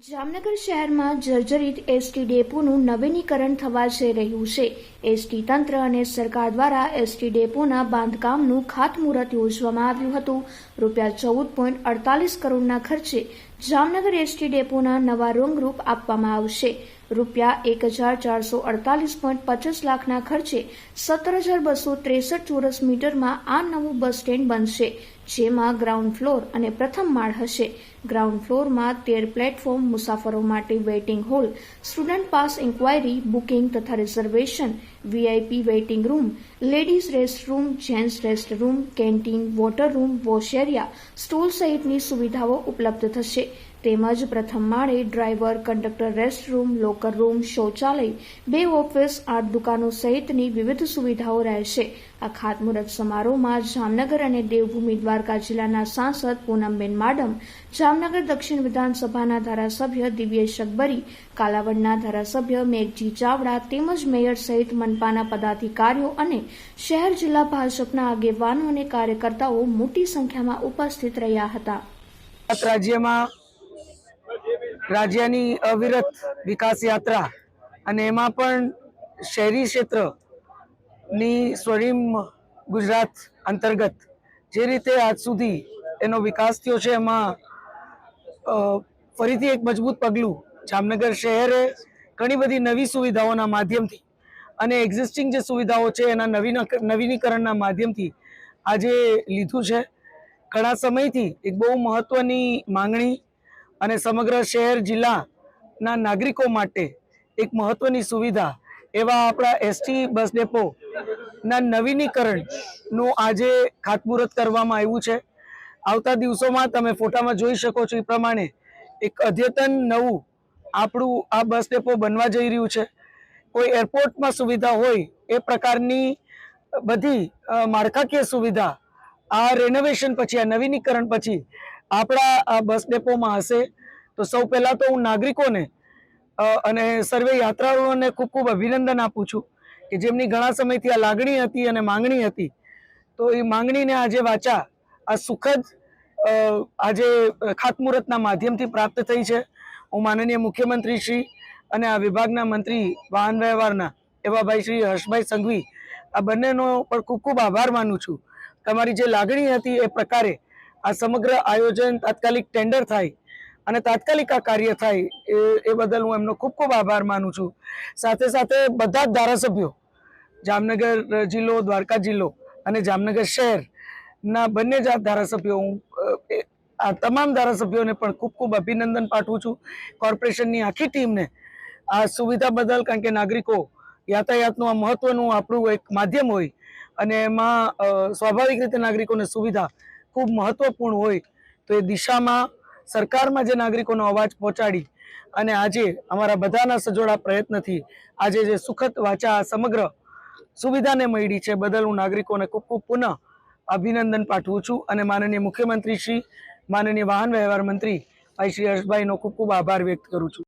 જામનગર શહેરમાં જર્જરિત એસટી ડેપોનું નવીનીકરણ થવા જઈ રહ્યું છે. એસટી તંત્ર અને સરકાર દ્વારા એસટી ડેપોના બાંધકામનું ખાતમુહૂર્ત યોજવામાં આવ્યું હતું. રૂપિયા ચૌદ પોઈન્ટ અડતાલીસ કરોડના ખર્ચે જામનગર એસટી ડેપોના નવા રંગરૂપ આપવામાં આવશે. રૂપિયા એક હજાર ચારસો અડતાલીસ પોઈન્ટ પચાસ લાખના ખર્ચે સત્તર હજાર બસો ત્રેસઠ ચોરસ મીટરમાં આ નવું બસ સ્ટેન્ડ બનશે. જેમાં ગ્રાઉન્ડ ફ્લોર અને પ્રથમ માળ હશે. ગ્રાઉન્ડ ફ્લોરમાં તેર પ્લેટફોર્મ મુસાફરો માટે waiting hall student pass enquiry booking તથા reservation VIP waiting room ladies restroom gents restroom canteen water room wash area stall સહિતની સુવિધાઓ ઉપલબ્ધ થશે. તેમજ પ્રથમ માળે driver, conductor, restroom, locker room, શૌચાલય, બે ઓફિસ, આઠ દુકાનો સહિતની વિવિધ સુવિધાઓ રહેશે. આ ખાતમુહૂર્ત સમારોહમાં જામનગર અને દેવભૂમિ દ્વારકા જિલ્લાના સાંસદ પૂનમબેન માડમ, જામનગર દક્ષિણ વિધાનસભાના ધારાસભ્ય દિવ્યેશ અકબરી, કાલાવડના ધારાસભ્ય મેઘજી ચાવડા તેમજ મેયર સહિત મનપાના પદાધિકારીઓ અને શહેર જિલ્લા ભાજપના આગેવાનો અને કાર્યકર્તાઓ મોટી સંખ્યામાં ઉપસ્થિત રહ્યા હતા. રાજ્યમાં રાજ્યની અવિરત વિકાસ યાત્રા અને એમાં પણ શહેરી ક્ષેત્રની સ્વરિમ ગુજરાત અંતર્ગત જે રીતે આજ સુધી એનો વિકાસ થયો છે, એમાં ફરીથી એક મજબૂત પગલું જામનગર શહેરે ઘણી બધી નવી સુવિધાઓના માધ્યમથી અને એક્ઝિસ્ટિંગ જે સુવિધાઓ છે, એના નવીન, નવીનીકરણના માધ્યમથી આજે લીધું છે. ઘણા સમયથી એક બહુ મહત્વની માંગણી અને સમગ્ર શહેર જિલ્લાના નાગરિકો માટે એક મહત્વની સુવિધા એવા આપણા એસટી બસ ડેપોના નવીનીકરણનું આજે ખાતમુહૂર્ત કરવામાં આવ્યું છે. આવતા દિવસોમાં તમે ફોટામાં જોઈ શકો છો એ પ્રમાણે એક અદ્યતન નવું આપણું આ બસ ડેપો બનવા જઈ રહ્યું છે. કોઈ એરપોર્ટમાં સુવિધા હોય એ પ્રકારની બધી માળખાકીય સુવિધા આ રેનોવેશન પછી, આ નવીનીકરણ પછી આપણા આ બસ ડેપોમાં હશે. તો સૌ પહેલાં તો હું નાગરિકોને અને સર્વે યાત્રાળુઓને ખૂબ ખૂબ અભિનંદન આપું છું કે જેમની ઘણા સમયથી આ લાગણી હતી અને માંગણી હતી. તો એ માંગણીને આજે વાચા, આ સુખદ આજે ખાતમુહૂર્તના માધ્યમથી પ્રાપ્ત થઈ છે. હું માનનીય મુખ્યમંત્રી શ્રી અને આ વિભાગના મંત્રી, વાહન વ્યવહારના એવા ભાઈ શ્રી હર્ષભાઈ સંઘવી, આ બંનેનો પણ ખૂબ ખૂબ આભાર માનું છું. તમારી જે લાગણી હતી એ પ્રકારે આ સમગ્ર આયોજન તાત્કાલિક ટેન્ડર થાય અને તાત્કાલિક આ કાર્ય થાય એ એ બદલ હું એમનો ખૂબ ખૂબ આભાર માનું છું. સાથે સાથે બધા જ ધારાસભ્યો, જામનગર જિલ્લો, દ્વારકા જિલ્લો અને જામનગર શહેરના બંને જાત ધારાસભ્યો હું આ તમામ ધારાસભ્યોને પણ ખૂબ ખૂબ અભિનંદન પાઠવું છું. કોર્પોરેશનની આખી ટીમને આ સુવિધા બદલ, કારણ કે નાગરિકો યાતાયાતનું આ મહત્વનું આપણું એક માધ્યમ હોય અને એમાં સ્વાભાવિક રીતે નાગરિકોને સુવિધા ખૂબ મહત્વપૂર્ણ હોય તો એ દિશામાં સરકારમાં જે નાગરિકોનો અવાજ પહોંચાડી અને આજે અમારા બધાના સજોડા પ્રયત્નથી આજે જે સુખદ વાચા સમગ્ર સુવિધાને મળી છે, બદલ હું નાગરિકોને ખૂબ ખૂબ પુનઃ અભિનંદન પાઠવું છું અને માનનીય મુખ્યમંત્રી શ્રી માનનીય વાહન વ્યવહાર મંત્રી, ભાઈ શ્રી હર્ષભાઈનો ખૂબ ખૂબ આભાર વ્યક્ત કરું છું.